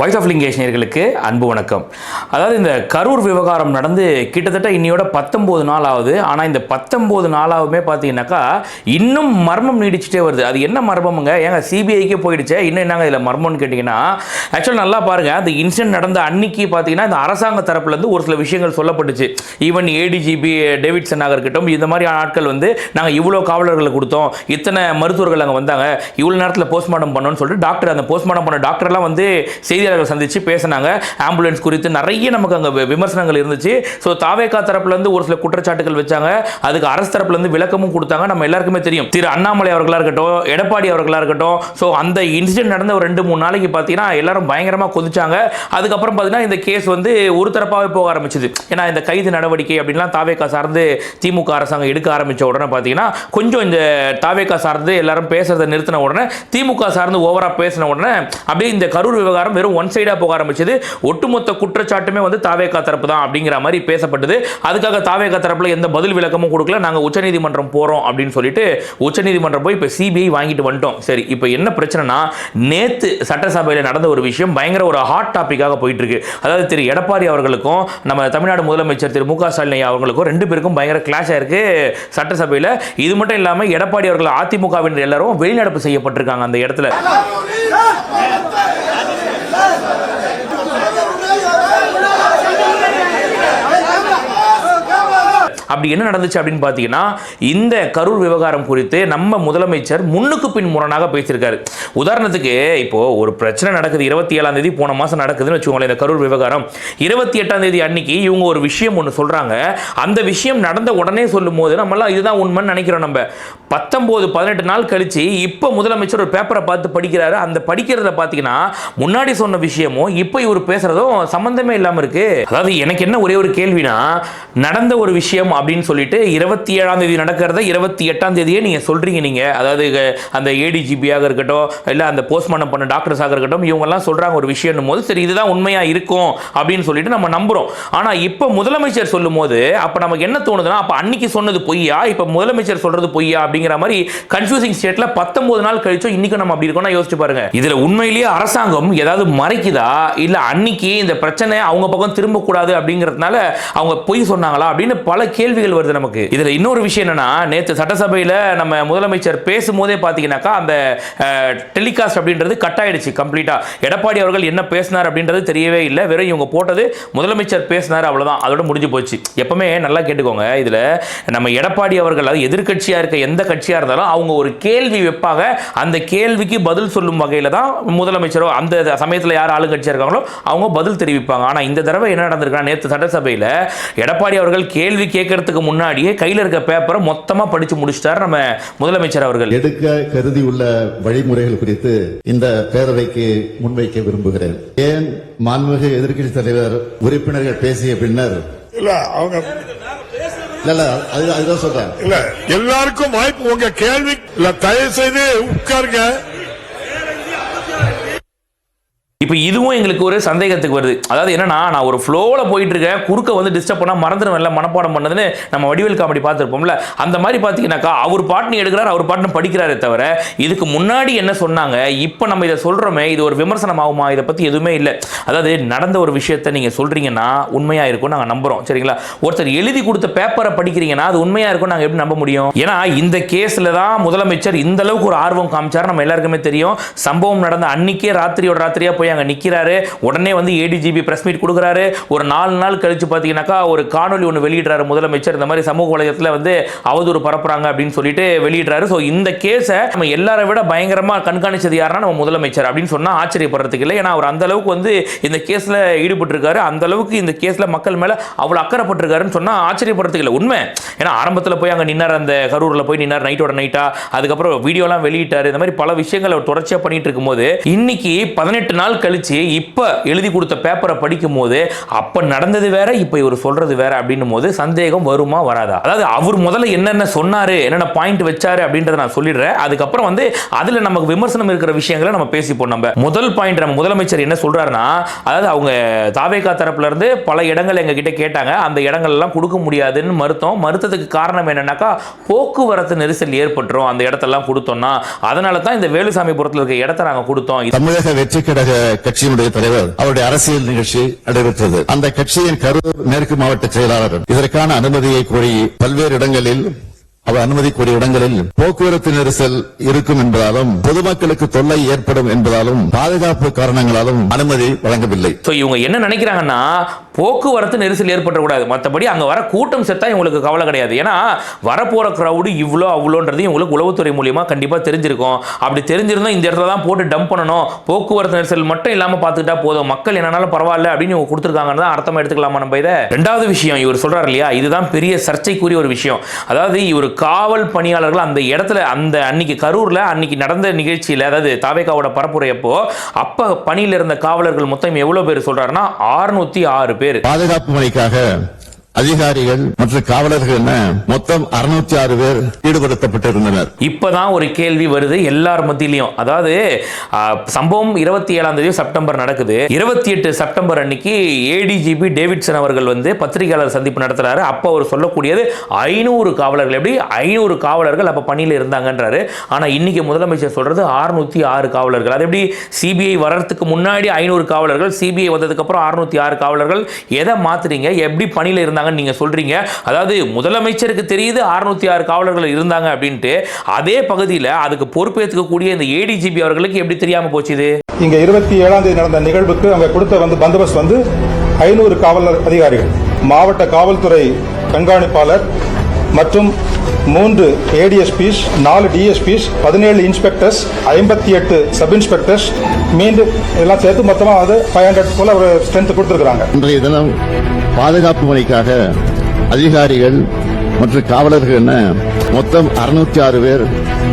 Voice of லிங்கேஷனியர்களுக்கு அன்பு வணக்கம். அதாவது இந்த கரூர் விவகாரம் நடந்து கிட்டத்தட்ட இன்னையோட பத்தொம்போது நாள் ஆகுது ஆனால் இந்த பத்தொம்போது நாளாகவுமே பார்த்தீங்கன்னாக்கா இன்னும் மர்மம் நீடிச்சுட்டே வருது. அது என்ன மர்மமுங்க? ஏங்க சிபிஐக்கே போயிடுச்சே. இன்னும் என்னங்க இதில் மர்மம்னு கேட்டிங்கன்னா ஆக்சுவலாக நல்லா பாருங்கள் அந்த இன்சிடென்ட் நடந்த அன்னைக்கு பார்த்தீங்கன்னா இந்த அரசாங்க தரப்புலேருந்து ஒரு சில விஷயங்கள் சொல்லப்பட்டுச்சு. ஈவன் ஏடிஜிபி டேவிட் சென்னாக இருக்கட்டும் இந்த மாதிரி ஆட்கள் வந்து நாங்கள் இவ்வளோ காவலர்களை கொடுத்தோம். இத்தனை மருத்துவர்கள் அங்கே வந்தாங்க. இவ்வளோ நேரத்தில் போஸ்ட்மார்ட்டம் பண்ணோம்னு சொல்லிட்டு டாக்டர் அந்த போஸ்ட்மார்ட்டம் பண்ண டாக்டர்லாம் வந்து செய்தியாளர்கள் சந்தித்து பேசினாங்க. ஆம்புலன்ஸ் குறித்து நிறைய நமக்கு அங்கே விமர்சனங்கள் இருந்துச்சு. ஸோ தாவேகா தரப்புலேருந்து ஒரு சில குற்றச்சாட்டுகள் வச்சாங்க. அதுக்கு அரசு தரப்புலேருந்து விளக்கமும் கொடுத்தாங்க. நம்ம எல்லாருக்குமே தெரியும். திரு அண்ணாமலை அவர்களாக இருக்கட்டும் எடப்பாடி அவர்களாக இருக்கட்டும் ஸோ அந்த இன்சிடென்ட் நடந்த ஒரு ரெண்டு மூணு நாளைக்கு பார்த்தீங்கன்னா எல்லாரும் பயங்கரமாக கொதிச்சாங்க. அதுக்கப்புறம் பார்த்தீங்கன்னா இந்த கேஸ் வந்து ஒரு தரப்பாகவே போக ஆரம்பிச்சது. ஏன்னா இந்த கைது நடவடிக்கை அப்படின்லாம் தாவேகா சார்ந்து திமுக அரசாங்கம் எடுக்க ஆரம்பிச்ச உடனே பார்த்தீங்கன்னா கொஞ்சம் இந்த தாவேகா சார்ந்து எல்லாரும் பேசுறதை நிறுத்தின உடனே திமுக சார்ந்து ஓவரா பேசின உடனே அப்படியே இந்த கரூர் விவகாரம் வெறும் ஒன் சைடாக போக ஆரம்பிச்சது. ஒட்டுமொத்த குற்றச்சாட்டுமே வந்து தாவேகா தரப்பு தான் அப்படிங்கிற மாதிரி பேசப்பட்டது. அதுக்காக தாவேகா தரப்புல எந்த பதில் விளக்கமும் கொடுக்கல. நாங்கள் உச்சநீதிமன்றம் போகிறோம் அப்படின்னு சொல்லிட்டு உச்சநீதிமன்றம் போய் இப்போ சிபிஐ வாங்கிட்டு வந்துட்டோம். சரி இப்போ என்ன பிரச்சனைனா நேற்று சட்டசபையில் நடந்த ஒரு விஷயம் பயங்கர ஒரு ஹாட் டாப்பிக்காக போயிட்டு இருக்கு அதாவது திரு எடப்பாடி அவர்களுக்கும் நம்ம தமிழ்நாடு முதலமைச்சர் திரு மு க ஸ்டாலின் அவர்களுக்கும் ரெண்டு பேருக்கும் பயங்கர கிளாஷாக ஆயிருக்கு சட்டசபையில். இது மட்டும் இல்லாமல் எடப்பாடி அவர்கள் அதிமுகவினர் எல்லாரும் வெளிநடப்பு செய்யப்பட்டிருக்காங்க அந்த இடத்துல. আল্লাহ அப்படி என்ன நடந்துச்சு அப்படின்னு பார்த்தீங்கன்னா இந்த கரூர் விவகாரம் குறித்து நம்ம முதலமைச்சர் முன்னுக்கு பின் முரணாக பேசியிருக்காரு. உதாரணத்துக்கு இப்போ ஒரு பிரச்சனை நடக்குது இருபத்தி ஏழாம் தேதி போன மாதம் நடக்குதுன்னு வச்சுக்கோங்களேன் இந்த கரூர் விவகாரம். இருபத்தி எட்டாம் தேதி அன்னைக்கு இவங்க ஒரு விஷயம் ஒன்று சொல்கிறாங்க அந்த விஷயம் நடந்த உடனே சொல்லும் போது நம்மளாம் இதுதான் உண்மைன்னு நினைக்கிறோம் நம்ம. பத்தொம்போது பதினெட்டு நாள் கழிச்சு இப்போ முதலமைச்சர் ஒரு பேப்பரை பார்த்து படிக்கிறாரு. அந்த படிக்கிறத பார்த்தீங்கன்னா முன்னாடி சொன்ன விஷயமும் இப்போ இவர் பேசுகிறதும் சம்பந்தமே இல்லாமல் இருக்கு. அதாவது எனக்கு என்ன ஒரே ஒரு கேள்வினா நடந்த ஒரு விஷயம் அப்படின்னு சொல்லிட்டு இருபத்தி ஏழாம் தேதி நடக்கிறத இருபத்தி எட்டாம் தேதியே நீங்கள் சொல்கிறீங்க நீங்கள் அதாவது அந்த ஏடிஜிபியாக இருக்கட்டும் இல்லை அந்த போஸ்ட்மார்ட்டம் பண்ண டாக்டர்ஸாக இருக்கட்டும் இவங்கெல்லாம் சொல்கிறாங்க ஒரு விஷயம் போது சரி இதுதான் உண்மையாக இருக்கும் அப்படின்னு சொல்லிட்டு நம்ம நம்புகிறோம் ஆனால் இப்போ முதலமைச்சர் சொல்லும் போது அப்போ நமக்கு என்ன தோணுதுன்னா அப்போ அன்னைக்கு சொன்னது பொய்யா? இப்போ முதலமைச்சர் சொல்கிறது பொய்யா? அப்படிங்கிற மாதிரி கன்ஃபியூசிங் ஸ்டேட்டில் பத்தொம்பது நாள் கழிச்சோம் இன்னைக்கு நம்ம அப்படி இருக்கோம்னா யோசிச்சு பாருங்க. இதில் உண்மையிலேயே அரசாங்கம் ஏதாவது மறைக்குதா? இல்லை அன்னைக்கு இந்த பிரச்சனை அவங்க பக்கம் திரும்பக்கூடாது அப்படிங்கிறதுனால அவங்க பொய் சொன்னாங்களா? அப்படின்னு பல கேள்வி கேள்விகள் வருது நமக்கு. இதுல இன்னொரு விஷயம் என்னன்னா நேத்து சட்டசபையில் நம்ம முதலமைச்சர் பேசும்போதே பார்த்தீங்கன்னாக்கா அந்த டெலிகாஸ்ட் அப்படின்றது கட் ஆயிடுச்சு கம்ப்ளீட்டாக எடப்பாடி அவர்கள் என்ன பேசினார் அப்படின்றது தெரியவே இல்லை. வெறும் இவங்க போட்டது முதலமைச்சர் பேசினார் அவ்வளோதான் அதோட முடிஞ்சு போச்சு. எப்பவுமே நல்லா கேட்டுக்கோங்க இதில் நம்ம எடப்பாடி அவர்கள் அது எதிர்கட்சியாக இருக்க எந்த கட்சியா இருந்தாலும் அவங்க ஒரு கேள்வி வைப்பாங்க. அந்த கேள்விக்கு பதில் சொல்லும் வகையில் தான் முதலமைச்சரோ அந்த சமயத்தில் யார் ஆளுங்கட்சியாக இருக்காங்களோ அவங்க பதில் தெரிவிப்பாங்க. ஆனா இந்த தடவை என்ன நடந்திருக்குன்னா நேற்று சட்டசபையில் எடப்பாடி அவர்கள் கேள்வி கேட்கறதுக்கு முன்னாடியே கையில் இருக்க பேப்பரை மொத்தமா படிச்சு முடிச்சிட்டார் நம்ம முதலமைச்சர் அவர்கள். எடுக்க கருதி உள்ள வழிமுறைகள் குறித்து இந்த பேரவைக்கு முன்வைக்க விரும்புகிறேன். ஏன் மாண்புமிகு எதிர்க்கட்சி தலைவர் உறுப்பினர்கள் பேசிய பின்னர்? இல்ல அவங்க இல்ல இல்ல அது- அதுதான் சொல்றேன். இல்ல எல்லாருக்கும் வாய்ப்பு உங்க கேள்வி இல்ல தயவு செய்து உட்காருங்க. இப்போ இதுவும் எங்களுக்கு ஒரு சந்தேகத்துக்கு வருது. அதாவது என்னன்னா நான் ஒரு ஃப்ளோவில் போயிட்டு இருக்கேன் குறுக்க வந்து டிஸ்டர்ப் பண்ணால் மறந்துடுவேன்ல மனப்பாடம் பண்ணதுன்னு நம்ம வடிவேல் காமெடி பார்த்துருப்போம்ல அந்த மாதிரி பார்த்தீங்கன்னாக்கா அவர் பாட்டுன்னு எடுக்கிறார் அவர் பாட்டுன்னு படிக்கிறாரே தவிர இதுக்கு முன்னாடி என்ன சொன்னாங்க இப்போ நம்ம இதை சொல்கிறோமே இது ஒரு விமர்சனம் ஆகுமா இதை பற்றி எதுவுமே இல்லை. அதாவது நடந்த ஒரு விஷயத்தை நீங்கள் சொல்கிறீங்கன்னா உண்மையாக இருக்கும் நாங்கள் நம்புகிறோம் சரிங்களா? ஒருத்தர் எழுதி கொடுத்த பேப்பரை படிக்கிறீங்கன்னா அது உண்மையாக இருக்கும் நாங்கள் எப்படி நம்ப முடியும்? ஏன்னா இந்த கேஸில் தான் முதலமைச்சர் இந்த அளவுக்கு ஒரு ஆர்வம் காமிச்சார் நம்ம எல்லாருக்குமே தெரியும். சம்பவம் நடந்த அன்னைக்கே ராத்திரியோட ராத்திரியாக போய் அங்கே நிற்கிறாரு உடனே வந்து ஏடிஜிபி ப்ரெஸ் மீட் கொடுக்குறாரு. ஒரு நாலு நாள் கழிச்சு பார்த்தீங்கன்னாக்கா ஒரு காணொலி ஒன்று வெளியிடுறாரு முதலமைச்சர். இந்த மாதிரி சமூக வலைதளத்தில் வந்து அவதூறு பரப்புறாங்க அப்படின்னு சொல்லிட்டு வெளியிடுறாரு. ஸோ இந்த கேஸை நம்ம எல்லாரை விட பயங்கரமாக கண்காணிச்சது யாருன்னா நம்ம முதலமைச்சர் அப்படின்னு சொன்னால் ஆச்சரியப்படுறதுக்கு இல்லை. ஏன்னா அவர் அந்த அளவுக்கு வந்து இந்த கேஸில் ஈடுபட்டிருக்காரு. அந்த அளவுக்கு இந்த கேஸில் மக்கள் மேலே அவ்வளோ அக்கறைப்பட்டிருக்காருன்னு சொன்னால் ஆச்சரியப்படுறதுக்கு இல்லை. உண்மை. ஏன்னா ஆரம்பத்தில் போய் அங்கே நின்னார். அந்த கரூரில் போய் நின்னார் நைட்டோட நைட்டா அதுக்கப்புறம் வீடியோலாம் வெளியிட்டார். இந்த மாதிரி பல விஷயங்கள் அவர் தொடர்ச்சியாக பண்ணிட்டு இருக்கும்போது இன்னைக்கு பதினெட்டு நாள் கழிச்சு இப்போ எழுதி கொடுத்த பேப்பரை படிக்கும் போது அப்போ நடந்தது வேற இப்போ இவர் சொல்கிறது வேற அப்படின்னும் போது சந்தேகம் வருமா வராதா? அதாவது அவர் முதல்ல என்னென்ன சொன்னார் என்னென்ன பாயிண்ட் வச்சாரு அப்படின்றத நான் சொல்லிடுறேன். அதுக்கப்புறம் வந்து அதில் நமக்கு விமர்சனம் இருக்கிற விஷயங்களை நம்ம பேசிப்போம் நம்ம. முதல் பாயிண்ட் நம்ம முதலமைச்சர் என்ன சொல்கிறாருன்னா அதாவது அவங்க தாவேகா தரப்புலேருந்து பல இடங்கள் எங்ககிட்ட கேட்டாங்க. அந்த இடங்கள்லாம் கொடுக்க முடியாதுன்னு மறுத்தோம். மறுத்ததுக்கு காரணம் என்னன்னாக்கா போக்குவரத்து நெரிசல் ஏற்பட்டுரும். அந்த இடத்தெல்லாம் கொடுத்தோம்னா அதனால தான் இந்த வேலுசாமிபுரத்தில் இருக்க இடத்த நாங்கள் கொடுத்தோம். தமிழக வெற்றி கழக கட்சியினுடைய தலைவர் அவருடைய அரசியல் நிகழ்ச்சி நடைபெற்றது. அந்த கட்சியின் கரூர் மேற்கு மாவட்ட செயலாளர் இதற்கான அனுமதியை கோரி பல்வேறு இடங்களில் அவர் அனுமதி கோரிய இடங்களில் போக்குவரத்து நெரிசல் இருக்கும் என்பதாலும் பொதுமக்களுக்கு தொல்லை ஏற்படும் என்பதாலும் பாதுகாப்பு காரணங்களாலும் அனுமதி வழங்கவில்லை. இவங்க என்ன நினைக்கிறாங்கன்னா போக்குவரத்து நெரிசல் ஏற்படக்கூடாது மற்றபடி அங்கே வர கூட்டம் செத்தா இவங்களுக்கு கவலை கிடையாது. ஏன்னா வரப்போகிற க்ரௌடு இவ்வளோ அவ்வளோன்றது இவங்களுக்கு உளவுத்துறை மூலியமாக கண்டிப்பாக தெரிஞ்சிருக்கும். அப்படி தெரிஞ்சிருந்தால் இந்த இடத்துல தான் போட்டு டம்ப் பண்ணணும். போக்குவரத்து நெரிசல் மட்டும் இல்லாமல் பார்த்துக்கிட்டா போதும். மக்கள் என்னன்னாலும் பரவாயில்ல அப்படின்னு இவங்க கொடுத்துருக்காங்கன்னு தான் அர்த்தமாக எடுத்துக்கலாமா நம்ம இதை? ரெண்டாவது விஷயம் இவர் சொல்கிறார் இல்லையா? இதுதான் பெரிய சர்ச்சைக்குரிய ஒரு விஷயம். அதாவது இவர் காவல் பணியாளர்கள் அந்த இடத்துல அந்த அன்னைக்கு கரூரில் அன்னைக்கு நடந்த நிகழ்ச்சியில் அதாவது தாவேகாவோட பரப்புரையப்போ அப்போ பணியில் இருந்த காவலர்கள் மொத்தம் எவ்வளோ பேர் சொல்கிறாருன்னா ஆறுநூற்றி ஆறு பேர். பாதுகாப்பு பணிக்காக அதிகாரிகள் மற்றும் காவலர்கள் என மொத்தம் அறுநூத்தி ஆறு பேர் ஈடுபடுத்தப்பட்டிருந்தனர். இப்பதான் ஒரு கேள்வி வருது எல்லார் மத்தியிலையும். அதாவது சம்பவம் இருபத்தி ஏழாம் தேதி செப்டம்பர் நடக்குது. இருபத்தி எட்டு செப்டம்பர் அன்னைக்கு ஏடிஜிபி டேவிட்சன் அவர்கள் வந்து பத்திரிகையாளர் சந்திப்பு நடத்துறாரு. அப்போ அவர் சொல்லக்கூடியது ஐநூறு காவலர்கள். எப்படி? ஐநூறு காவலர்கள் அப்ப பணியில் இருந்தாங்கன்றாரு. ஆனா இன்னைக்கு முதலமைச்சர் சொல்றது 606 ஆறு காவலர்கள். அது எப்படி? சிபிஐ வர்றதுக்கு முன்னாடி ஐநூறு காவலர்கள் சிபிஐ வந்ததுக்கு அப்புறம் 606 ஆறு காவலர்கள். எதை மாத்துறீங்க? எப்படி பணியில் இருந்தாங்கன்னு நீங்க சொல்றீங்க. அதாவது முதலமைச்சருக்கு தெரியுது 606 ஆறு காவலர்கள் இருந்தாங்க அப்படின்ட்டு. அதே பகுதியில் அதுக்கு பொறுப்பேற்றுக்கக்கூடிய இந்த ஏடிஜிபி அவர்களுக்கு எப்படி தெரியாம போச்சு இது இங்க இருபத்தி ஏழாம் தேதி நடந்த நிகழ்வுக்கு அங்க கொடுத்த வந்து பந்தோபஸ்த் வந்து ஐநூறு காவலர் அதிகாரிகள். மாவட்ட காவல்துறை கண்காணிப்பாளர் மற்றும் மூன்று ஏடிஎஸ்பிஸ் நாலு டிஎஸ்பிஸ் பதினேழு இன்ஸ்பெக்டர்ஸ் ஐம்பத்தி எட்டு சப் இன்ஸ்பெக்டர்ஸ் மீண்டும் எல்லாம் சேர்த்து மொத்தமாக வந்து ஃபைவ் ஹண்ட்ரட் போல ஒரு ஸ்ட்ரென்த் கொடுத்துருக்காங்க இன்றைய தினம் பாதுகாப்பு முறைக்காக அதிகாரிகள் மற்றும் காவலர்கள் என மொத்தம் அறுநூத்தி ஆறு பேர்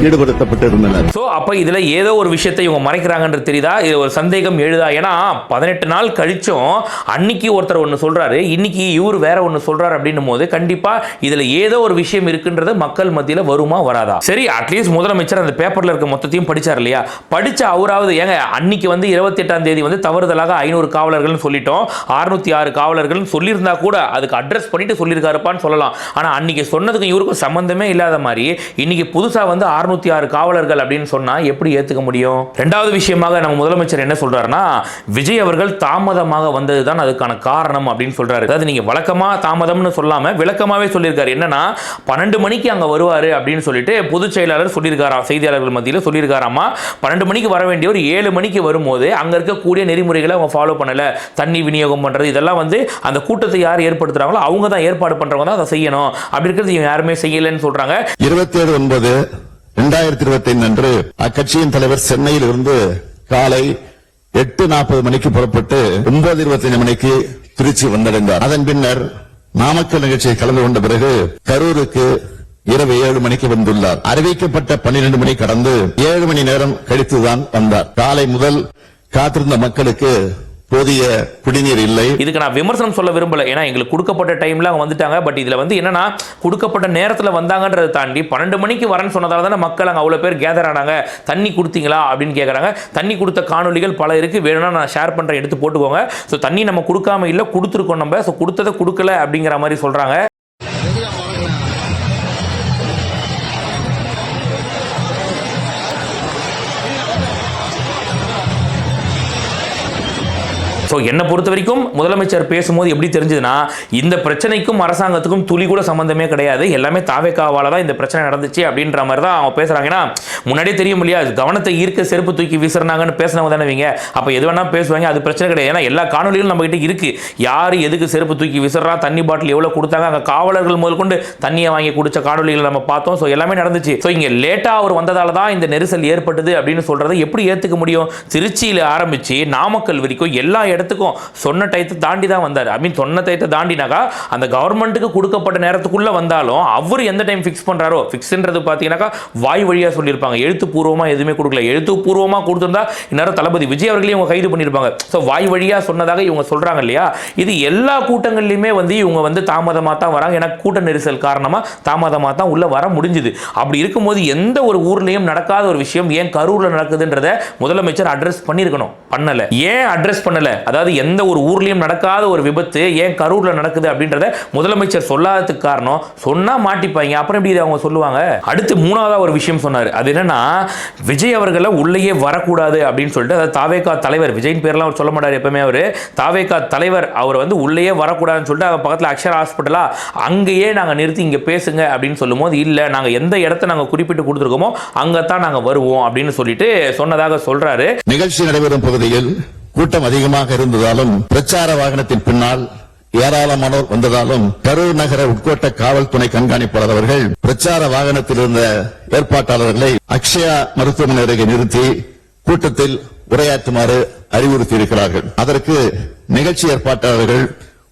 ஈடுபடுத்தப்பட்டிருந்தனர். ஸோ அப்போ இதில் ஏதோ ஒரு விஷயத்தை இவங்க மறைக்கிறாங்கன்றது தெரியுதா? இது ஒரு சந்தேகம் எழுதா? ஏன்னா பதினெட்டு நாள் கழிச்சும் அன்னைக்கு ஒருத்தர் ஒன்று சொல்கிறாரு இன்னைக்கு இவர் வேற ஒன்று சொல்கிறார் அப்படின்னும் போது கண்டிப்பாக இதில் ஏதோ ஒரு விஷயம் இருக்குன்றது மக்கள் மத்தியில் வருமா வராதா? சரி அட்லீஸ்ட் முதலமைச்சர் அந்த பேப்பரில் இருக்க மொத்தத்தையும் படிச்சார் இல்லையா? படித்த அவராவது ஏங்க அன்னைக்கு வந்து இருபத்தி எட்டாம் தேதி வந்து தவறுதலாக ஐநூறு காவலர்கள்னு சொல்லிட்டோம் அறுநூத்தி ஆறு காவலர்கள்னு சொல்லியிருந்தா கூட அதுக்கு அட்ரஸ் பண்ணிட்டு சொல்லியிருக்காருப்பான்னு சொல்லலாம். ஆனால் அன்னைக்கு சொன்னதுக்கு இவருக்கும் சம்மந்தமே இல்லாத மாதிரி இன்னைக்கு புதுசாக வந்து 606 ஆறு காவலர்கள் அப்படின்னு சொன்னால் எப்படி ஏற்றுக்க முடியும்? ரெண்டாவது விஷயமாக நம்ம முதலமைச்சர் என்ன சொல்றாருன்னா விஜய் அவர்கள் தாமதமாக வந்தது தான் அதுக்கான காரணம் அப்படின்னு சொல்றாரு. அதாவது நீங்க வழக்கமாக தாமதம்னு சொல்லாம விளக்கமாவே சொல்லியிருக்காரு. என்னன்னா பன்னெண்டு மணிக்கு அங்கே வருவார் அப்படின்னு சொல்லிட்டு பொதுச் செயலாளர் சொல்லியிருக்காராம் செய்தியாளர்கள் மத்தியில் சொல்லியிருக்காராமா? பன்னெண்டு மணிக்கு வர வேண்டிய ஒரு ஏழு மணிக்கு வரும்போது அங்கே இருக்கக்கூடிய நெறிமுறைகளை அவங்க ஃபாலோ பண்ணலை. தண்ணி விநியோகம் பண்ணுறது இதெல்லாம் வந்து அந்த கூட்டத்தை யார் ஏற்படுத்துறாங்களோ அவங்க தான் ஏற்பாடு பண்ணுறவங்க தான் அதை செய்யணும். அப்படி இருக்கிறது இவங்க யாருமே செய்யலைன்னு சொல்கிறாங்க இருபத்தி ஏழு ஒன்பது இரண்டாயிரத்தி இருபத்தி ஐந்து அன்று அக்கட்சியின் தலைவர் சென்னையில் இருந்து காலை எட்டு நாற்பது மணிக்கு புறப்பட்டு ஒன்பது இருபத்தி ஐந்து மணிக்கு திருச்சி வந்தடைந்தார். அதன் பின்னர் நாமக்கல் நிகழ்ச்சியை கலந்து கொண்ட பிறகு கரூருக்கு இரவு ஏழு மணிக்கு வந்துள்ளார். அறிவிக்கப்பட்ட பன்னிரண்டு மணி கடந்து ஏழு மணி நேரம் கழித்துதான் வந்தார். காலை முதல் காத்திருந்த மக்களுக்கு போதிய குடிநீர் இல்லை. இதுக்கு நான் விமர்சனம் சொல்ல விரும்பல. ஏன்னா எங்களுக்கு கொடுக்கப்பட்ட டைம்ல அவங்க வந்துட்டாங்க. பட் இதுல வந்து என்னன்னா கொடுக்கப்பட்ட நேரத்துல வந்தாங்கன்றதை தாண்டி பன்னெண்டு மணிக்கு வரேன்னு சொன்னதால தானே மக்கள் அங்கே அவ்வளோ பேர் கேதர் ஆனாங்க. தண்ணி கொடுத்தீங்களா அப்படின்னு கேட்குறாங்க தண்ணி கொடுத்த காணொளிகள் பல இருக்கு. வேணும்னா நான் ஷேர் பண்ணுறேன் எடுத்து போட்டுக்கோங்க. ஸோ தண்ணி நம்ம கொடுக்காம இல்லை கொடுத்துருக்கோம் நம்ம. ஸோ கொடுத்ததை கொடுக்கல அப்படிங்கிற மாதிரி சொல்கிறாங்க ஸோ என்னை பொறுத்த வரைக்கும் முதலமைச்சர் பேசும்போது எப்படி தெரிஞ்சதுன்னா இந்த பிரச்சனைக்கும் அரசாங்கத்துக்கும் துளி கூட சம்மந்தமே கிடையாது. எல்லாமே தாவேக்காவால் தான் இந்த பிரச்சனை நடந்துச்சு அப்படின்ற மாதிரி தான் அவங்க பேசுகிறாங்கன்னா ஏன்னா முன்னாடியே தெரியும் இல்லையா? கவனத்தை ஈர்க்க செருப்பு தூக்கி வீசுறாங்கன்னு பேசினவங்க தானேவீங்க அப்போ எது வேணால் பேசுவாங்க அது பிரச்சனை கிடையாது. ஏன்னா எல்லா காணொலிகளும் நம்மகிட்ட இருக்குது யார் எதுக்கு செருப்பு தூக்கி விசிறா தண்ணி பாட்டில் எவ்வளோ கொடுத்தாங்க அங்கே காவலர்கள் முதல் கொண்டு தண்ணியை வாங்கி குடிச்ச காணொலிகள் நம்ம பார்த்தோம். ஸோ எல்லாமே நடந்துச்சு. ஸோ இங்கே லேட்டாக அவர் வந்ததால தான் இந்த நெரிசல் ஏற்பட்டது அப்படின்னு சொல்கிறத எப்படி ஏற்றுக்க முடியும்? திருச்சியில் ஆரம்பித்து நாமக்கல் வரைக்கும் எல்லா இடத்துக்கும் சொன்ன டயத்தை தாண்டி தான் வந்தார். ஐ மீன் சொன்ன டயத்தை தாண்டினாக்கா அந்த கவர்மெண்ட்டுக்கு கொடுக்கப்பட்ட நேரத்துக்குள்ளே வந்தாலும் அவர் எந்த டைம் ஃபிக்ஸ் பண்ணுறாரோ ஃபிக்ஸ்ன்றது பார்த்தீங்கன்னாக்கா வாய் வழியாக சொல்லியிருப்பாங்க. எழுத்துப்பூர்வமாக எதுவுமே கொடுக்கல. எழுத்துப்பூர்வமாக கொடுத்துருந்தா இந்நேரம் தளபதி விஜய் அவர்களையும் இவங்க கைது பண்ணியிருப்பாங்க. ஸோ வாய் வழியாக சொன்னதாக இவங்க சொல்கிறாங்க இல்லையா? இது எல்லா கூட்டங்கள்லையுமே வந்து இவங்க வந்து தாமதமாக தான் வராங்க. ஏன்னா கூட்ட நெரிசல் காரணமாக தாமதமாக தான் உள்ளே வர முடிஞ்சுது. அப்படி இருக்கும்போது எந்த ஒரு ஊர்லேயும் நடக்காத ஒரு விஷயம் ஏன் கரூரில் நடக்குதுன்றத முதலமைச்சர் அட்ரஸ் பண்ணியிருக்கணும். பண்ணலை. ஏன் அட்ரஸ் பண்ணலை? அதாவது எந்த ஒரு ஊர்லேயும் நடக்காத ஒரு விபத்து ஏன் கரூரில் நடக்குது அப்படின்றத முதலமைச்சர் சொல்லாததுக்கு காரணம் சொன்னால் மாட்டிப்பாங்க. அப்புறம் எப்படி இதை அவங்க சொல்லுவாங்க? அடுத்து மூணாவதாக ஒரு விஷயம் சொன்னார். அது என்னன்னா விஜய் அவர்களை உள்ளேயே வரக்கூடாது அப்படின்னு சொல்லிட்டு அதாவது தாவேகா தலைவர் விஜயின் பேர்லாம் அவர் சொல்ல மாட்டார் எப்பவுமே அவர். தாவேகா தலைவர் அவர் வந்து உள்ளேயே வரக்கூடாதுன்னு சொல்லிட்டு அவர் பக்கத்தில் அக்ஷர் ஹாஸ்பிட்டலா அங்கேயே நாங்கள் நிறுத்தி இங்கே பேசுங்க அப்படின்னு சொல்லும்போது இல்லை நாங்கள் எந்த இடத்த நாங்கள் குறிப்பிட்டு கொடுத்துருக்கோமோ அங்கே தான் நாங்கள் வருவோம் அப்படின்னு சொல்லிட்டு சொன்னதாக சொல்றாரு. நிகழ்ச்சி நடைபெறும் பகுதியில் கூட்டம் அதிகமாக இருந்ததாலும் பிரச்சார வாகனத்தின் பின்னால் ஏராளமானோர் வந்ததாலும் கரூர் நகர உட்கோட்ட காவல் துணை கண்காணிப்பாளர் அவர்கள் பிரச்சார வாகனத்தில் இருந்த ஏற்பாட்டாளர்களை அக்ஷயா மருத்துவமனை அருகே நிறுத்தி கூட்டத்தில் உரையாற்றுமாறு அறிவுறுத்தியிருக்கிறார்கள். அதற்கு நிகழ்ச்சி ஏற்பாட்டாளர்கள்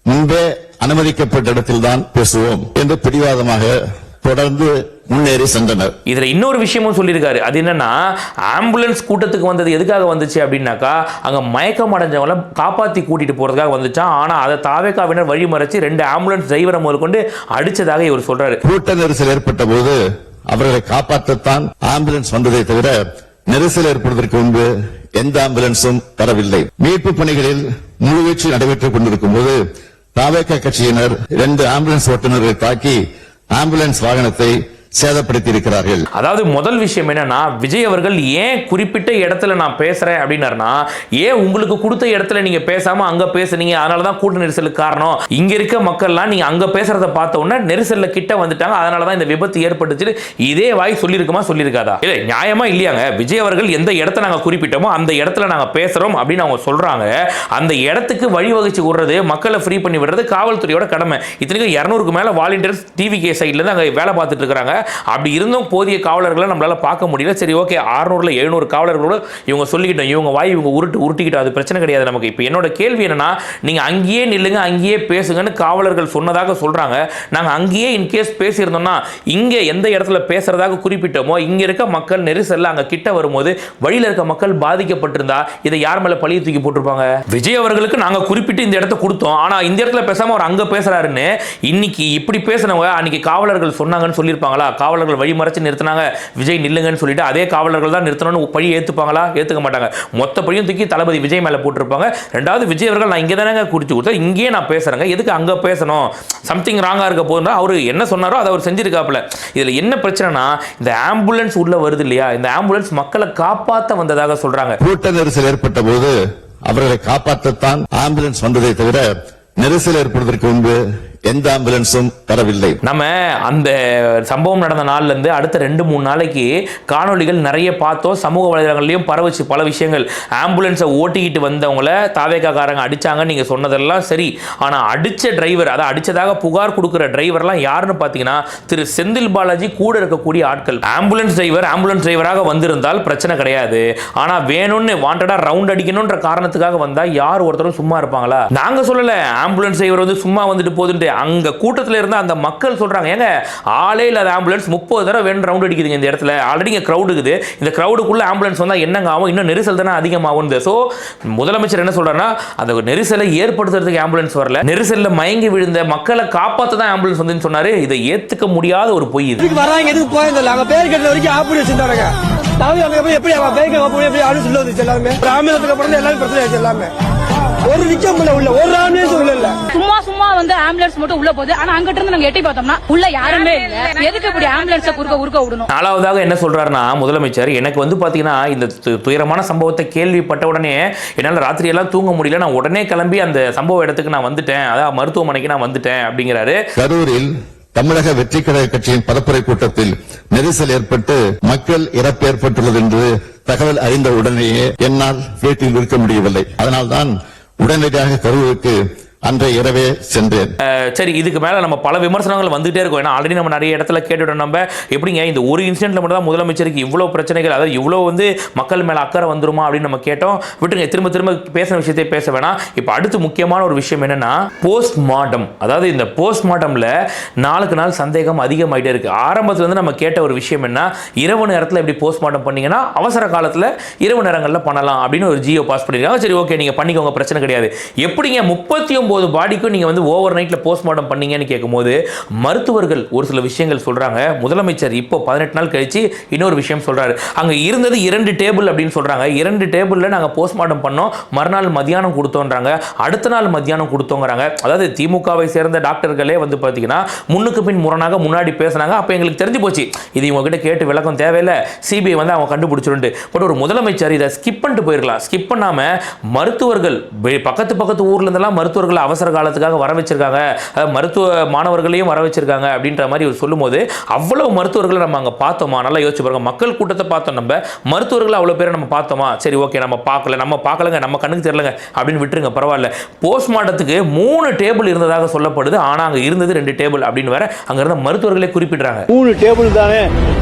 முன்பே அனுமதிக்கப்பட்ட இடத்தில்தான் பேசுவோம் என்று பிடிவாதமாக தொடர்ந்து முன்னேறி சென்றனர். இதுல இன்னொரு விஷயமும் சொல்லியிருக்காரு. அது என்னன்னா ஆம்புலன்ஸ் கூட்டத்துக்கு வந்தது எதுக்காக வந்துச்சு அப்படின்னாக்கா அங்க மயக்கம் அடைஞ்சவங்கள காப்பாத்தி கூட்டிட்டு போறதுக்காக வந்துச்சான் ஆனா அதை தாவேக்காவினர் வழி மறைச்சு ரெண்டு ஆம்புலன்ஸ் டிரைவரை முதற்கொண்டு அடிச்சதாக இவர் சொல்றாரு. கூட்ட நெரிசல் ஏற்பட்ட போது அவர்களை காப்பாற்றத்தான் ஆம்புலன்ஸ் வந்ததை தவிர நெரிசல் ஏற்படுவதற்கு முன்பு எந்த ஆம்புலன்ஸும் வரவில்லை மீட்பு பணிகளில் முழுவீச்சு நடைபெற்றுக் கொண்டிருக்கும் போது தாவேக கட்சியினர் இரண்டு ஆம்புலன்ஸ் ஓட்டுநர்களை தாக்கி ஆம்புலன்ஸ் வாகனத்தை சேதப்படுத்தியிருக்கிறார்கள். அதாவது முதல் விஷயம் என்னன்னா விஜய் அவர்கள் ஏன் குறிப்பிட்ட இடத்துல நான் பேசுறேன் அப்படின்னாருனா ஏன் உங்களுக்கு கொடுத்த இடத்துல நீங்க பேசாம அங்க பேசுனீங்க அதனால தான் கூட்ட நெரிசலுக்கு காரணம். இங்க இருக்க மக்கள்லாம் நீங்க அங்க பேசுறத பார்த்த உடனே நெரிசல்ல கிட்ட வந்துட்டாங்க அதனால தான் இந்த விபத்து ஏற்பட்டுச்சு இதே வாய் சொல்லியிருக்குமா சொல்லியிருக்காதா? இல்ல நியாயமா இல்லையாங்க. விஜய் அவர்கள் எந்த இடத்த நாங்க குறிப்பிட்டோமோ அந்த இடத்துல நாங்க பேசுறோம் அப்படின்னு அவங்க சொல்றாங்க. அந்த இடத்துக்கு வழிவகுச்சு விடுறது மக்களை ஃப்ரீ பண்ணி விடுறது காவல்துறையோட கடமை. இத்தனைக்கும் இரநூறுக்கு மேல வாலண்டியர்ஸ் டிவி கே சைட்ல இருந்து அங்க வேலை பார்த்துட்டு இருக்காங்க அப்படி இருந்தும் போதிய காவலர்களை நம்மளால் பார்க்க முடியல. சரி ஓகே அறுநூறுல எழுநூறு காவலர்களோட இவங்க சொல்லிக்கிட்டோம். இவங்க வாய் இவங்க உருட்டு உருட்டிக்கிட்டோம். அது பிரச்சனை கிடையாது நமக்கு. இப்போ என்னோட கேள்வி என்னன்னா நீங்கள் அங்கேயே நில்லுங்க அங்கேயே பேசுங்கன்னு காவலர்கள் சொன்னதாக சொல்கிறாங்க நாங்கள் அங்கேயே இன்கேஸ் பேசியிருந்தோம்னா இங்கே எந்த இடத்துல பேசுகிறதாக குறிப்பிட்டோமோ இங்கே இருக்க மக்கள் நெரிசல்ல அங்க கிட்ட வரும்போது வழியில் இருக்க மக்கள் பாதிக்கப்பட்டிருந்தா இதை யார் மேலே பழிய தூக்கி போட்டிருப்பாங்க? விஜய் அவர்களுக்கு நாங்கள் குறிப்பிட்டு இந்த இடத்த கொடுத்தோம். ஆனால் இந்த இடத்துல பேசாமல் அவர் அங்கே பேசுகிறாருன்னு இன்னைக்கு இப்படி பேசினவங்க அன்னைக்கு காவலர்கள் சொன்னாங்கன்னு சொல்லியிருப்பாங்களா? காவலர்கள் வழிமறைச்சு நிறுத்தினாங்க. விஜய் நில்லுங்கன்னு சொல்லிட்டு அதே காவலர்கள் தான் நிறுத்தணும்னு பழி ஏற்றுப்பாங்களா ஏற்றுக்க மாட்டாங்க. மொத்த பழியும் தூக்கி தளபதி விஜய் மேலே போட்டிருப்பாங்க. ரெண்டாவது விஜய் அவர்கள் நான் இங்கே தானே குடிச்சு கொடுத்தா இங்கேயே நான் பேசுறேங்க. எதுக்கு அங்கே பேசணும்? சம்திங் ராங்காக இருக்க போதுனா அவர் என்ன சொன்னாரோ அதை அவர் செஞ்சிருக்காப்புல. இதில் என்ன பிரச்சனைனா இந்த ஆம்புலன்ஸ் உள்ள வருது இல்லையா? இந்த ஆம்புலன்ஸ் மக்களை காப்பாற்ற வந்ததாக சொல்றாங்க. கூட்ட நெரிசல் ஏற்பட்ட போது அவர்களை காப்பாற்றத்தான் ஆம்புலன்ஸ் வந்ததை தவிர நெரிசல் ஏற்படுவதற்கு முன்பு எந்த ஆம்புலன்ஸும் வரவில்லை. நம்ம அந்த சம்பவம் நடந்த நாள்ல இருந்து அடுத்த ரெண்டு மூணு நாளைக்கு காணொளிகள் நிறைய பார்த்தோம். சமூக வலைதளங்கள்லையும் பரவுச்சு பல விஷயங்கள். ஆம்புலன்ஸை ஓட்டிக்கிட்டு வந்தவங்கள தாவேக்காரங்க அடிச்சாங்க நீங்க சொன்னதெல்லாம் சரி. ஆனா அடிச்ச டிரைவர் அதை அடிச்சதாக புகார் கொடுக்குற டிரைவர்லாம் யாருன்னு பார்த்தீங்கன்னா திரு செந்தில் பாலாஜி கூட இருக்கக்கூடிய ஆட்கள். ஆம்புலன்ஸ் டிரைவர் ஆம்புலன்ஸ் டிரைவராக வந்திருந்தால் பிரச்சனை கிடையாது. ஆனா வேணும்னு வாண்டடா ரவுண்ட் அடிக்கணும்ன்ற காரணத்துக்காக வந்தா யார் ஒருத்தரும் சும்மா இருப்பாங்களா? நாங்க சொல்லல. ஆம்புலன்ஸ் டிரைவர் வந்து சும்மா வந்துட்டு போதுன்ட்டு அங்க கூட்டத்தில் இருந்த அந்த மக்கள் சொல்றாங்க ஏங்க ஆளே இல்லாத ஆம்புலன்ஸ் முப்பது தடவை வேணும் ரவுண்ட் அடிக்குதுங்க இந்த இடத்துல. ஆல்ரெடி இங்கே crowd இருக்குது. இந்த க்ரௌடுக்குள்ளே ஆம்புலன்ஸ் வந்தால் என்னங்க ஆகும்? இன்னும் நெரிசல் தானே அதிகமாகும் ஸோ முதலமைச்சர் என்ன சொல்றாருன்னா அந்த நெரிசலை ஏற்படுத்துறதுக்கு ஆம்புலன்ஸ் வரல. நெரிசலில் மயங்கி விழுந்த மக்களை காப்பாற்ற தான் ஆம்புலன்ஸ் வந்துன்னு சொன்னாரு. இதை ஏத்துக்க முடியாத ஒரு பொய் இது. வராங்க எதுக்கு போயிருந்தல அங்க பேர் கட்டுற வரைக்கும் ஆப்படி வச்சிருந்தாங்க அங்க போய் எப்படி அவன் பேர் எப்படி ஆளு சொல்ல வந்துச்சு எல்லாமே ஒரு அப்புறம் எல்லாமே பிரச்சனை ஆச்சு எல்லாமே. ஒரு நிக்க உள்ள ஒரு ஆம்புலன்ஸ் உள்ள இல்ல சும்மா சும்மா வந்து ஆம்புலன்ஸ் மட்டும் உள்ள போகுது. ஆனா அங்கிட்ட இருந்து நாங்க எட்டி பார்த்தோம்னா உள்ள யாருமே இல்ல. எதுக்கு இப்படி ஆம்புலன்ஸ குறுக்க குறுக்க விடணும்? நாலாவதாக என்ன சொல்றாருன்னா முதலமைச்சர் எனக்கு வந்து பாத்தீங்கன்னா இந்த துயரமான சம்பவத்தை கேள்விப்பட்ட உடனே என்னால் ராத்திரி எல்லாம் தூங்க முடியல. நான் உடனே கிளம்பி அந்த சம்பவ இடத்துக்கு நான் வந்துட்டேன். அதான் மருத்துவமனைக்கு நான் வந்துட்டேன் அப்படிங்கிறாரு. கரூரில் தமிழக வெற்றி கழக கட்சியின் பரப்புரை கூட்டத்தில் நெரிசல் ஏற்பட்டு மக்கள் இறப்பு ஏற்பட்டுள்ளது என்று தகவல் அறிந்த உடனேயே என்னால் வீட்டில் இருக்க முடியவில்லை. அதனால்தான் உடனடியாக கருவுக்கு அன்றைய இரவே சென்றேன். சரி இதுக்கு மேல நம்ம பல விமர்சனங்கள் வந்துட்டே இருக்கும். ஏன்னா ஆல்ரெடி நம்ம நிறைய இடத்துல கேட்டுட்டோம். நம்ம எப்படிங்க இந்த ஒரு இன்சிடென்ட்ல மட்டும் தான் முதலமைச்சருக்கு இவ்வளவு பிரச்சனைகள் அதாவது இவ்வளவு வந்து மக்கள் மேல அக்கறை வந்துருமா அப்படின்னு நம்ம கேட்டோம். விட்டுருங்க திரும்ப திரும்ப பேசின விஷயத்தை பேச வேணாம். இப்போ அடுத்து முக்கியமான ஒரு விஷயம் என்னன்னா போஸ்ட் மார்ட்டம் அதாவது இந்த போஸ்ட் மார்ட்டம்ல நாளுக்கு நாள் சந்தேகம் அதிகமாயிட்டே இருக்கு. ஆரம்பத்துல இருந்து நம்ம கேட்ட ஒரு விஷயம் என்ன இரவு நேரத்துல எப்படி போஸ்ட் மார்ட்டம் பண்ணீங்கன்னா அவசர காலத்துல இரவு நேரங்களில் பண்ணலாம் அப்படின்னு ஒரு ஜியோ பாஸ் பண்ணிருக்காங்க. சரி ஓகே நீங்க பண்ணிக்கோங்க பிரச்சனை கிடையாது. எப்படிங்க முப்பத்தி ஒன்பது பாடிக்கும் நீங்கள் வந்து ஓவர் நைட்டில் போஸ்ட்மார்ட்டம் பண்ணீங்கன்னு கேட்கும்போது மருத்துவர்கள் ஒரு சில விஷயங்கள் சொல்கிறாங்க முதலமைச்சர் இப்போ பதினெட்டு நாள் கழித்து இன்னொரு விஷயம் சொல்கிறாரு அங்கே இருந்தது இரண்டு டேபிள் அப்படின்னு சொல்கிறாங்க இரண்டு டேபிளில் நாங்கள் போஸ்ட்மார்ட்டம் பண்ணோம். மறுநாள் மதியானம் கொடுத்தோன்றாங்க. அடுத்த நாள் மத்தியானம் கொடுத்தோங்கிறாங்க. அதாவது திமுகவை சேர்ந்த டாக்டர்களே வந்து பார்த்தீங்கன்னா முன்னுக்கு பின் முரணாக முன்னாடி பேசுனாங்க. அப்போ எங்களுக்கு தெரிஞ்சு போச்சு. இது இவங்ககிட்ட கேட்டு விளக்கம் தேவையில்லை. சிபிஐ வந்து அவங்க கண்டுபிடிச்சிருந்து பட் ஒரு முதலமைச்சர் இதை ஸ்கிப் பண்ணிட்டு போயிருக்கலாம். ஸ்கிப் பண்ணாமல் மருத்துவர்கள் பக்கத்து பக்கத்து ஊர்லேருந்தெல்லாம் மருத்துவர்கள் மாணவர்களை அவசர காலத்துக்காக வர வச்சிருக்காங்க மருத்துவ மாணவர்களையும் வர வச்சிருக்காங்க அப்படின்ற மாதிரி இவர் சொல்லும்போது அவ்வளவு மருத்துவர்களை நம்ம அங்க பார்த்தோமா? நல்லா யோசிச்சு பாருங்க. மக்கள் கூட்டத்தை பார்த்தோம் நம்ம. மருத்துவர்கள் அவ்வளோ பேரை நம்ம பார்த்தோமா? சரி ஓகே நம்ம பார்க்கல. நம்ம பார்க்கலங்க. நம்ம கண்ணுக்கு தெரியலங்க அப்படின்னு விட்டுருங்க. பரவாயில்ல. போஸ்ட்மார்ட்டத்துக்கு மூணு டேபிள் இருந்ததாக சொல்லப்படுது. ஆனால் அங்க இருந்தது ரெண்டு டேபிள் அப்படின்னு வேற அங்கே இருந்த மருத்துவர்களே குறிப்பிடுறாங்க. மூணு டேபிள் தானே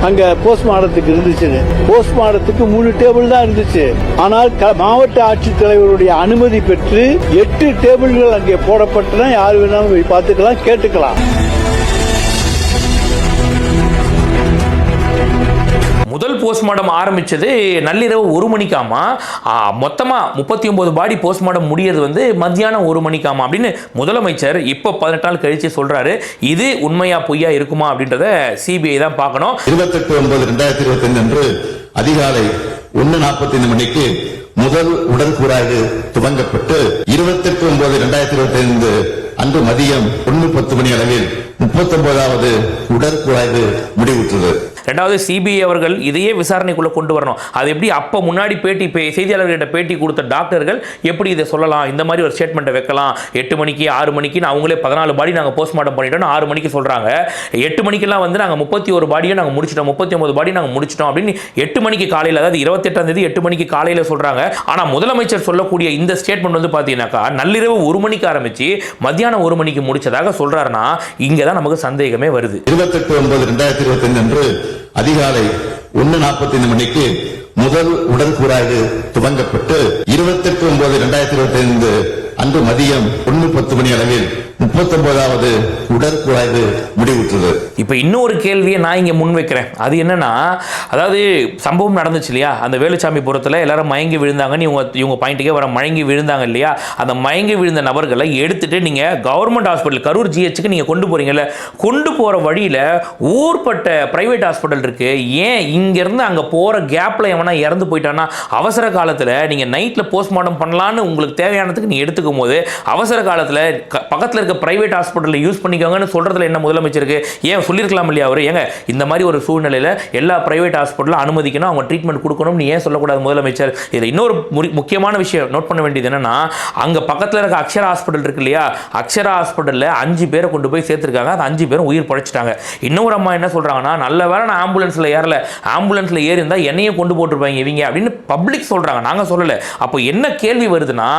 அங்க போஸ்ட்மார்ட்டத்துக்கு இருந்துச்சு போஸ்ட்மார்ட்டத்துக்கு மூணு டேபிள் தான் இருந்துச்சு. ஆனால் மாவட்ட ஆட்சித்தலைவருடைய அனுமதி பெற்று எட்டு டேபிள்கள் அங்கே போடப்பட்டுனா யார் வேணாலும் போய் பார்த்துக்கலாம் கேட்டுக்கலாம். முதல் போஸ்ட்மார்ட்டம் ஆரம்பிச்சது நள்ளிரவு ஒரு மணிக்காமா ஆ, மொத்தமா முப்பத்தி ஒன்பது பாடி போஸ்ட்மார்ட்டம் முடியறது வந்து மத்தியானம் ஒரு மணிக்காமா அப்படின்னு முதலமைச்சர் இப்போ பதினெட்டு நாள் கழிச்சு சொல்றாரு. இது உண்மையா பொய்யா இருக்குமா அப்படின்றத சிபிஐ தான் பார்க்கணும். இருபத்தெட்டு ஒன்பது ரெண்டாயிரத்தி இருபத்தி அன்று அதிகாலை ஒன்னு நாற்பத்தி ஐந்து மணிக்கு முதல் உடற்கூறாய்வு துவங்கப்பட்டு இருபத்தி எட்டு ஒன்பது இரண்டாயிரத்தி இருபத்தி ஐந்து அன்று மதியம் ஒன்னு பத்து மணி அளவில் முப்பத்தி ஒன்பதாவது உடற்கூறாய்வு முடிவுற்றது. ரெண்டாவது சிபிஐ அவர்கள் இதையே விசாரணைக்குள்ளே கொண்டு வரணும். அது எப்படி அப்போ முன்னாடி பேட்டி பே- செய்தியாளர்கிட்ட பேட்டி கொடுத்த டாக்டர்கள் எப்படி இதை சொல்லலாம்? இந்த மாதிரி ஒரு ஸ்டேட்மெண்ட்டை வைக்கலாம். எட்டு மணிக்கு ஆறு மணிக்குன்னு அவங்களே பதினாலு பாடி நாங்கள் போஸ்ட்மார்ட்டம் பண்ணிட்டோம் ஆறு மணிக்கு சொல்கிறாங்க எட்டு மணிக்கெல்லாம் வந்து நாங்கள் முப்பத்தி ஒரு பாடியை நாங்கள் முடிச்சிட்டோம். முப்பத்தி ஒன்பது பாடி நாங்கள் முடிச்சிட்டோம் அப்படின்னு எட்டு மணிக்கு காலையில் அதாவது இருபத்தெட்டாம் தேதி எட்டு மணிக்கு காலையில் சொல்கிறாங்க ஆனால் முதலமைச்சர் சொல்லக்கூடிய இந்த ஸ்டேட்மெண்ட் வந்து பார்த்தீங்கன்னாக்கா நள்ளிரவு ஒரு மணிக்கு ஆரம்பித்து மத்தியானம் ஒரு மணிக்கு முடிச்சதாக சொல்கிறாருன்னா இங்கே தான் நமக்கு சந்தேகமே வருது. இருபத்தெட்டு ஒன்பது ரெண்டாயிரத்தி இருபத்தஞ்சு அன்று அதிகாலை ஒன்னு நாற்பத்தி ஐந்து மணிக்கு முதல் உடற்கூறாய்வு துவங்கப்பட்டு இருபத்தி எட்டு ஒன்பது ரெண்டாயிரத்தி இருபத்தி ஐந்து அன்று மதியம் ஒன்னு பத்து மணி அளவில் முப்பத்தி ஒன்பதாவது உடற்கூறாய்வு முடிவுற்றது. இப்போ இன்னொரு கேள்வியை நான் இங்கே முன்வைக்கிறேன் அது என்னன்னா அதாவது சம்பவம் நடந்துச்சு இல்லையா? அந்த வேலுச்சாமி புறத்தில் எல்லாரும் மயங்கி விழுந்தாங்கன்னு இவங்க இவங்க பாயிண்ட்டுக்கே வர மயங்கி விழுந்தாங்க இல்லையா? அந்த மயங்கி விழுந்த நபர்களை எடுத்துட்டு நீங்கள் கவர்மெண்ட் ஹாஸ்பிட்டல் கரூர் ஜிஹெச்சுக்கு நீங்கள் கொண்டு போறீங்கல்ல? கொண்டு போகிற வழியில் ஊர்பட்ட பிரைவேட் ஹாஸ்பிட்டல் இருக்கு. ஏன் இங்கேருந்து அங்கே போகிற கேப்பில் எவனா இறந்து போயிட்டான்னா அவசர காலத்தில் நீங்கள் நைட்டில் போஸ்ட்மார்ட்டம் பண்ணலான்னு உங்களுக்கு தேவையானதுக்கு நீ எடுத்துக்கும் போது அவசர காலத்தில் பக்கத்தில் இருக்க பிரைவேட் ஹாஸ்பிட்டலில் யூஸ் பண்ணிக்கோங்கன்னு சொல்கிறதுல என்ன முதலமைச்சருக்கு? ஏன் சொல்லியிருக்கலாம் இல்லையா அவர்? ஏங்க இந்த மாதிரி ஒரு சூழ்நிலையில் எல்லா பிரைவேட் ஹாஸ்பிட்டலும் அனுமதிக்கணும் அவங்க ட்ரீட்மெண்ட் கொடுக்கணும்னு ஏன் சொல்லக்கூடாது முதலமைச்சர்? இதில் இன்னொரு முக்கியமான விஷயம் நோட் பண்ண வேண்டியது என்னென்னா அங்கே பக்கத்தில் இருக்க அக்ஷரா ஹாஸ்பிட்டல் இருக்கு இல்லையா? அக்ஷரா ஹாஸ்பிட்டலில் அஞ்சு பேரை கொண்டு போய் சேர்த்துருக்காங்க. அந்த அஞ்சு பேரும் உயிர் பழைச்சிட்டாங்க. இன்னொரு அம்மா என்ன சொல்கிறாங்கன்னா நல்ல வேலை நான் ஆம்புலன்ஸில் ஏறல. ஆம்புலன்ஸில் ஏறி இருந்தால் என்னையும் கொண்டு போட்டிருப்பாங்க இவங்க அப்படின்னு பப்ளிக் சொல்கிறாங்க நாங்கள் சொல்லலை. அப்போ என்ன கேள்வி வருதுன்னா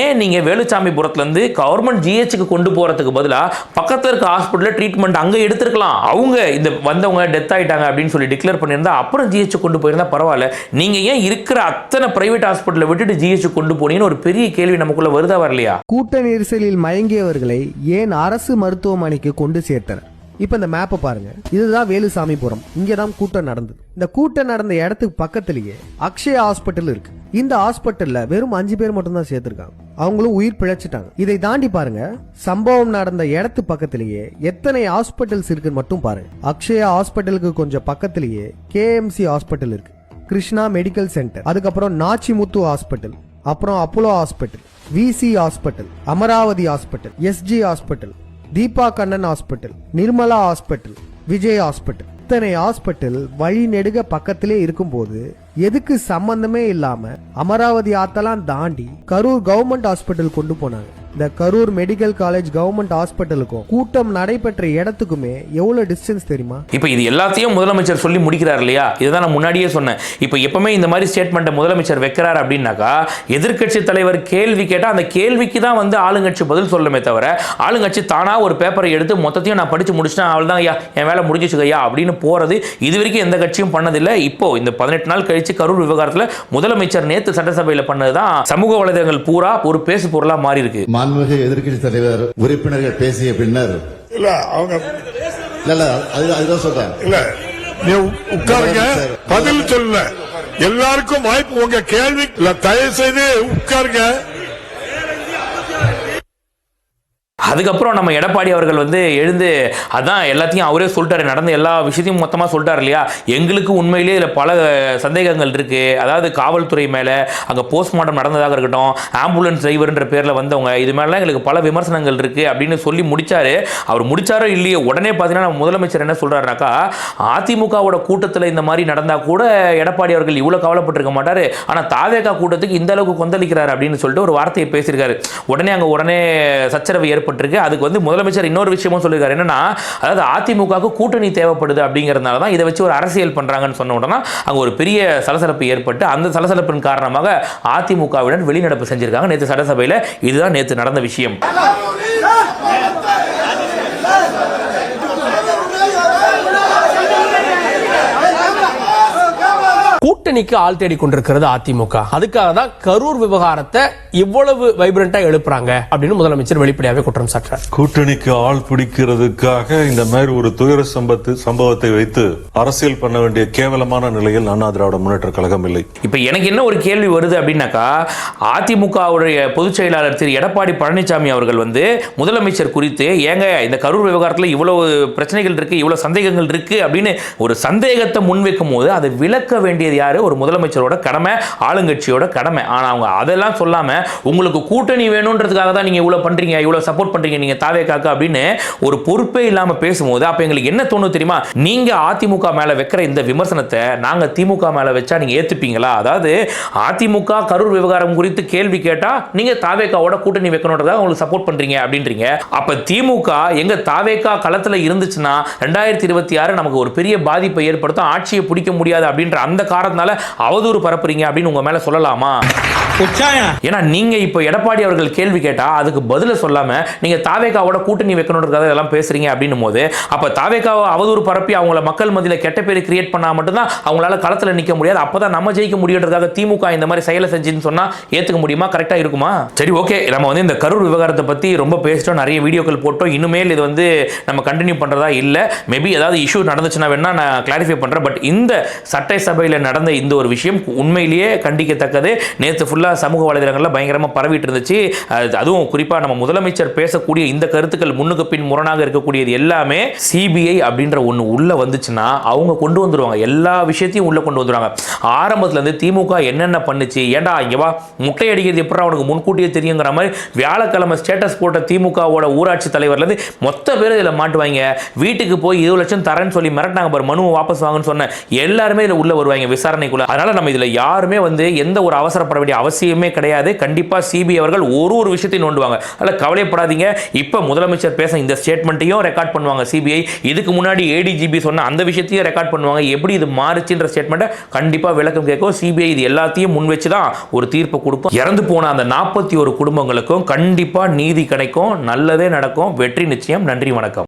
ஏன் நீங்கள் வேலுச்சாமிபுரத்துலேருந்து கவர்மெண்ட் ஜிஹெச்சுக்கு கொண்டு கொண்டு போகிறதுக்கு பதிலாக பக்கத்தில் இருக்க ஹாஸ்பிட்டலில் ட்ரீட்மெண்ட் அங்கே எடுத்துருக்கலாம். அவங்க இந்த வந்தவங்க டெத் ஆயிட்டாங்க அப்படின்னு சொல்லி டிக்ளேர் பண்ணியிருந்தா அப்புறம் ஜிஹெச் கொண்டு போயிருந்தா பரவாயில்ல. நீங்கள் ஏன் இருக்கிற அத்தனை பிரைவேட் ஹாஸ்பிட்டலை விட்டுட்டு ஜிஹெச் கொண்டு போனீங்கன்னு ஒரு பெரிய கேள்வி நமக்குள்ள வருதா வரலையா? கூட்ட நெரிசலில் மயங்கியவர்களை ஏன் அரசு மருத்துவமனைக்கு கொண்டு சேர்த்தனர்? இப்ப இந்த மேப்பை பாருங்க. இதுதான் வேலுசாமிபுரம். இங்க தான் கூட்டம் நடந்தது. இந்த கூட்டம் நடந்த இடத்துக்கு பக்கத்திலேயே அக்ஷயா ஹாஸ்பிட்டல் இருக்கு. இந்த ஹாஸ்பிட்டல்ல வெறும் அஞ்சு பேர் மட்டும் தான் சேர்த்திருக்காங்க. அவங்களும் உயிர் பிழைச்சிட்டாங்க. இதை தாண்டி பாருங்க சம்பவம் நடந்த இடத்து பக்கத்திலேயே எத்தனை ஹாஸ்பிட்டல்ஸ் இருக்குன்னு மட்டும் பாருங்க. அக்ஷயா ஹாஸ்பிட்டலுக்கு கொஞ்சம் பக்கத்திலேயே கேஎம்சி ஹாஸ்பிட்டல் இருக்கு. கிருஷ்ணா மெடிக்கல் சென்டர் அதுக்கப்புறம் நாச்சிமுத்து ஹாஸ்பிட்டல் அப்புறம் Apollo hospital VC hospital Amaravathi hospital SG hospital Deepa Kannan hospital Nirmala hospital Vijay hospital இத்தனை ஹாஸ்பிட்டல் வழி நெடுக பக்கத்திலே இருக்கும்போது எதுக்கு சம்பந்தமே இல்லாம அமராவதி ஆத்தெல்லாம் தாண்டி கரூர் கவர்மெண்ட் ஹாஸ்பிட்டல் கொண்டு போனாங்க. இந்த கரூர் மெடிக்கல் காலேஜ் கவர்மெண்ட் ஹாஸ்பிட்டலுக்கும் கூட்டம் நடைபெற்ற இடத்துக்குமே எவ்வளவு டிஸ்டன்ஸ் தெரியுமா? இப்போ இது எல்லாத்தையும் முதலமைச்சர் சொல்லி முடிக்கிறார் இல்லையா? இதுதான் நான் முன்னாடியே சொன்னேன். இப்போ எப்பவுமே இந்த மாதிரி ஸ்டேட்மெண்ட்டை முதலமைச்சர் வைக்கிறார் அப்படின்னாக்கா எதிர்க்கட்சி தலைவர் கேள்வி கேட்டால் அந்த கேள்விக்கு தான் வந்து ஆளுங்கட்சி பதில் சொல்லுமே தவிர ஆளுங்கட்சி தானா ஒரு பேப்பரை எடுத்து மொத்தத்தையும் நான் படிச்சு முடிச்சிட்டேன். அவள் தான் ஐயா என் வேலை முடிஞ்சிச்சு ஐயா அப்படின்னு போறது இது வரைக்கும் எந்த கட்சியும் பண்ணதில்லை. இப்போ இந்த பதினெட்டு நாள் கழிச்சு கரூர் விவகாரத்தில் முதலமைச்சர் நேத்து சட்டசபையில் பண்ணது தான் சமூக வலைதளங்கள் பூரா ஒரு பேசு பொருளா மாறி இருக்கு மாண்புமிகு எதிர்க்கட்சி தலைவர் உறுப்பினர்கள் பேசிய பின்னர் இல்ல அவங்க இல்ல இல்ல அது அதுதான் சொல்றேன். இல்ல நீ உட்காருங்க பதில் சொல்லல எல்லாருக்கும் வாய்ப்பு உங்க கேள்வி தயவு செய்து உட்காருங்க. அதுக்கப்புறம் நம்ம எடப்பாடி அவர்கள் வந்து எழுந்து அதான் எல்லாத்தையும் அவரே சொல்லிட்டாரு நடந்த எல்லா விஷயத்தையும் மொத்தமாக சொல்லிட்டாரு இல்லையா? எங்களுக்கு உண்மையிலேயே இதில் பல சந்தேகங்கள் இருக்குது அதாவது காவல்துறை மேலே அங்கே போஸ்ட்மார்ட்டம் நடந்ததாக இருக்கட்டும் ஆம்புலன்ஸ் டிரைவர்ன்ற பேரில் வந்தவங்க இது மேலாம் எங்களுக்கு பல விமர்சனங்கள் இருக்குது அப்படின்னு சொல்லி முடித்தார் அவர் முடித்தாரோ இல்லையோ உடனே பார்த்தீங்கன்னா நம்ம முதலமைச்சர் என்ன சொல்கிறாருனாக்கா அதிமுகவோட கூட்டத்தில் இந்த மாதிரி நடந்தால் கூட எடப்பாடி அவர்கள் இவ்வளோ கவலைப்பட்டிருக்க மாட்டார். ஆனால் தாவேகா கூட்டத்துக்கு இந்த அளவுக்கு கொந்தளிக்கிறார் அப்படின்னு சொல்லிட்டு ஒரு வார்த்தையை பேசியிருக்காரு. உடனே அங்கே உடனே சச்சரவு ஏற்பட்டிருக்கு அதுக்கு வந்து முதலமைச்சர் இன்னொரு விஷயமும் சொல்லியிருக்காரு. என்னன்னா அதாவது அதிமுகவுக்கு கூட்டணி தேவைப்படுது அப்படிங்கிறதுனால தான் இதை வச்சு ஒரு அரசியல் பண்ணுறாங்கன்னு சொன்ன உடனே அங்கே ஒரு பெரிய சலசலப்பு ஏற்பட்டு அந்த சலசலப்பின் காரணமாக அதிமுகவுடன் வெளிநடப்பு செஞ்சிருக்காங்க நேற்று சட்டசபையில். இதுதான் நேற்று நடந்த விஷயம். கூட்டணிக்கு ஆள் தேடி கொண்டிருக்கிறது அதிமுக. அதுக்காக தான் கரூர் விவகாரத்தை இவ்வளவு வைப்ரண்டா எழுப்புறாங்க அப்படின்னு முதலமைச்சர் வெளிப்படையாவே குற்றம் சாட்டுறார். கூட்டணிக்கு ஆள் பிடிக்கிறதுக்காக இந்த மாதிரி ஒரு துயர சம்பத்து சம்பவத்தை வைத்து அரசியல் பண்ண வேண்டிய கேவலமான நிலையில் அண்ணா திராவிட முன்னேற்ற கழகம் இல்லை. இப்போ எனக்கு என்ன ஒரு கேள்வி வருது அப்படின்னாக்கா அதிமுகவுடைய பொதுச் செயலாளர் திரு எடப்பாடி பழனிசாமி அவர்கள் வந்து முதலமைச்சர் குறித்து ஏங்க இந்த கரூர் விவகாரத்தில் இவ்வளவு பிரச்சனைகள் இருக்கு இவ்வளவு சந்தேகங்கள் இருக்கு அப்படின்னு ஒரு சந்தேகத்தை முன்வைக்கும் போது அதை விளக்க வேண்டியது யாரு? ஒரு முதலமைச்சரோட கடமை ஆளுங்கட்சியோட கடமை. ஆனால் அவங்க அதெல்லாம் சொல்லாமல் உங்களுக்கு கூட்டணி வேணுன்றதுக்காக தான் நீங்கள் இவ்வளோ பண்ணுறீங்க இவ்வளோ சப்போர்ட் பண்ணுறீங்க நீங்கள் தாவே காக்க அப்படின்னு ஒரு பொறுப்பே இல்லாமல் பேசும்போது அப்போ எங்களுக்கு என்ன தோணும் தெரியுமா? நீங்கள் அதிமுக மேலே வைக்கிற இந்த விமர்சனத்தை நாங்கள் திமுக மேலே வச்சா நீங்கள் ஏற்றுப்பீங்களா அதாவது அதிமுக கரூர் விவகாரம் குறித்து கேள்வி கேட்டால் நீங்கள் தாவேக்காவோட கூட்டணி வைக்கணுன்றதாக உங்களுக்கு சப்போர்ட் பண்ணுறீங்க அப்படின்றீங்க. அப்போ திமுக எங்கள் தாவேக்கா களத்தில் இருந்துச்சுன்னா ரெண்டாயிரத்தி இருபத்தி ஆறு நமக்கு ஒரு பெரிய பாதிப்பை ஏற்படுத்தும் ஆட்சியை பிடிக்க முடியாது அப்படின்ற அந்த காரணத்தை காரணத்தினால அவதூறு பரப்புறீங்க அப்படின்னு உங்க மேல சொல்லலாமா? ஏன்னா நீங்க இப்போ எடப்பாடி அவர்கள் கேள்வி கேட்டா அதுக்கு பதில சொல்லாம நீங்க தாவேக்காவோட கூட்டணி வைக்கணுன்றதுக்காக இதெல்லாம் பேசுறீங்க அப்படின்னும் போது அப்ப தாவேக்காவை அவதூறு பரப்பி அவங்கள மக்கள் மத்தியில கெட்ட பேர் கிரியேட் பண்ணா மட்டும்தான் அவங்களால களத்துல நிக்க முடியாது. அப்பதான் நம்ம ஜெயிக்க முடியுன்றதுக்காக திமுக இந்த மாதிரி செயலை செஞ்சுன்னு சொன்னா ஏத்துக்க முடியுமா? கரெக்டா இருக்குமா? சரி ஓகே நம்ம வந்து இந்த கரூர் விவகாரத்தை பத்தி ரொம்ப பேசிட்டோம். நிறைய வீடியோக்கள் போட்டோம். இனிமேல் இது வந்து நம்ம கண்டினியூ பண்றதா இல்ல. மேபி ஏதாவது இஷ்யூ நடந்துச்சுன்னா வேணா நான் கிளாரிஃபை பண்றேன். பட் இந்த சட்டை சபையில் நடந்த இந்த ஒரு விஷயம் உண்மையிலேயே கண்டிக்கத்தக்கது. நேற்று ஃபுல்லாக சமூக வலைதளங்களில் பயங்கரமாக பரவிட்டு இருந்துச்சு அது- அதுவும் குறிப்பாக நம்ம முதலமைச்சர் பேசக்கூடிய இந்த கருத்துக்கள் முன்னுக்கு பின் முரணாக இருக்கக்கூடியது எல்லாமே சிபிஐ அப்படின்ற ஒன்று உள்ள வந்துச்சுன்னா அவங்க கொண்டு வந்துடுவாங்க எல்லா விஷயத்தையும் உள்ள கொண்டு வந்துருவாங்க. ஆரம்பத்துல இருந்து திமுக என்னென்ன பண்ணுச்சு? ஏண்டா இங்கே வா முட்டை அடிக்கிறது எப்படா அவனுக்கு முன்கூட்டியே தெரியுங்கிற மாதிரி வியாழக்கிழமை ஸ்டேட்டஸ் போட்ட திமுகவோட ஊராட்சி தலைவர்லேருந்து மொத்த பேர் இதில் மாட்டுவாங்க. வீட்டுக்கு போய் இருபது லட்சம் தரேன்னு சொல்லி மிரட்டினாங்க பாரு மனுவை வாபஸ் வாங்கன்னு சொன்ன எல்லாருமே இதில் உள்ள வருவாங்க. விசாரணை விசாரணைக்குள்ள அதனால நம்ம இதில் யாருமே வந்து எந்த ஒரு அவசரப்பட வேண்டிய அவசியமே கிடையாது. கண்டிப்பாக சிபிஐ அவர்கள் ஒரு ஒரு விஷயத்தையும் நோண்டுவாங்க. அதில் கவலைப்படாதீங்க. இப்போ முதலமைச்சர் பேச இந்த ஸ்டேட்மெண்ட்டையும் ரெக்கார்ட் பண்ணுவாங்க சிபிஐ இதுக்கு முன்னாடி ஏடிஜிபி சொன்ன அந்த விஷயத்தையும் ரெக்கார்ட் பண்ணுவாங்க. எப்படி இது மாறுச்சுன்ற ஸ்டேட்மெண்ட்டை கண்டிப்பாக விளக்கம் கேட்கும். சிபிஐ இது எல்லாத்தையும் முன் வச்சு தான் ஒரு தீர்ப்பு கொடுக்கும். இறந்து போன அந்த நாற்பத்தி ஒரு குடும்பங்களுக்கும் கண்டிப்பாக நீதி கிடைக்கும். நல்லதே நடக்கும். வெற்றி நிச்சயம். நன்றி வணக்கம்.